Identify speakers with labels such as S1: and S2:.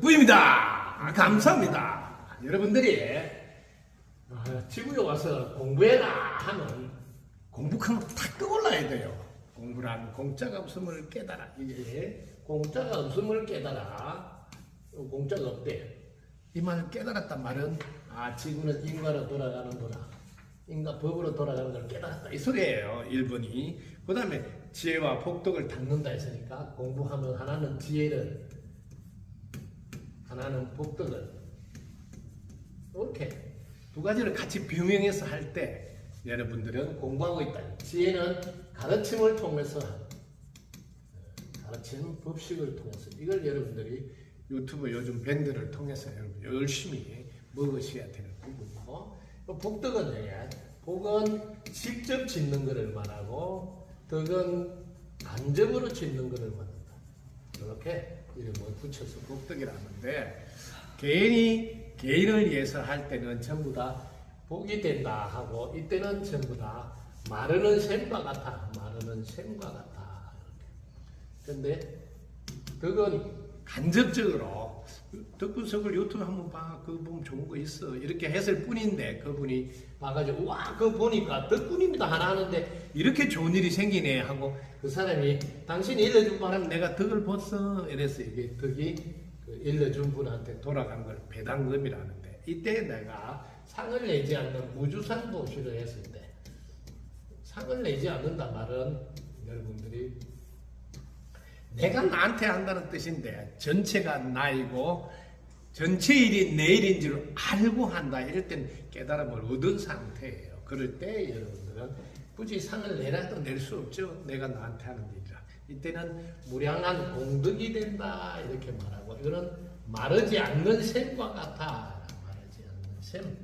S1: 부입니다. 감사합니다. 여러분들이 아, 지구에 와서 공부해라 하면 공부하면 탁 떠올라야 돼요. 공부란 공짜가 없음을 깨달아. 이게 공짜가 없음을 깨달아. 어, 공짜가 없대. 이 말을 깨달았단 말은 아 지구는 인과로 돌아가는구나. 인간 법으로 돌아가는 걸 깨달았다. 이 소리예요. 1번이. 그 다음에 지혜와 복덕을 닦는다 했으니까 공부하면 하나는 지혜를 하나는 복덕을 이렇게 두 가지를 같이 병행해서 할 때 여러분들은 공부하고 있다. 지혜는 가르침을 통해서 가르침 법식을 통해서 이걸 여러분들이 유튜브 요즘 밴드를 통해서 열심히 먹으셔야 되는 부분이고 또 복덕은 뭐야? 복은 직접 짓는 것을 말하고 덕은 간접으로 짓는 것을 말한다. 이렇게 이름을 붙여서 복덕이라는데 개인이 개인을 위해서 할 때는 전부 다 복이 된다 하고 이때는 전부 다 마르는 샘과 같아 마르는 샘과 같아. 근데 덕은 간접적으로 덕분석을 유튜브 한번 봐. 그거 보면 좋은 거 있어. 이렇게 했을 뿐인데 그분이 봐가지고 와 그거 보니까 덕분입니다. 하나 하는데 이렇게 좋은 일이 생기네 하고 그 사람이 당신이 일러준 바람 내가 덕을 봤어. 이래서 이게 덕이 그 일러준 분한테 돌아간 걸 배당금이라는데 이때 내가 상을 내지 않는 무주상 도시를 했을 때 상을 내지 않는다 말은 여러분들이 내가 나한테 한다는 뜻인데 전체가 나이고 전체 일이 내 일인 줄 알고 한다 이럴 땐 깨달음을 얻은 상태예요. 그럴 때 여러분들은 굳이 상을 내라도 낼 수 없죠. 내가 나한테 하는 일이라. 이때는 무량한 공덕이 된다 이렇게 말하고 이거는 마르지 않는 샘과 같아 마르지 않는 샘.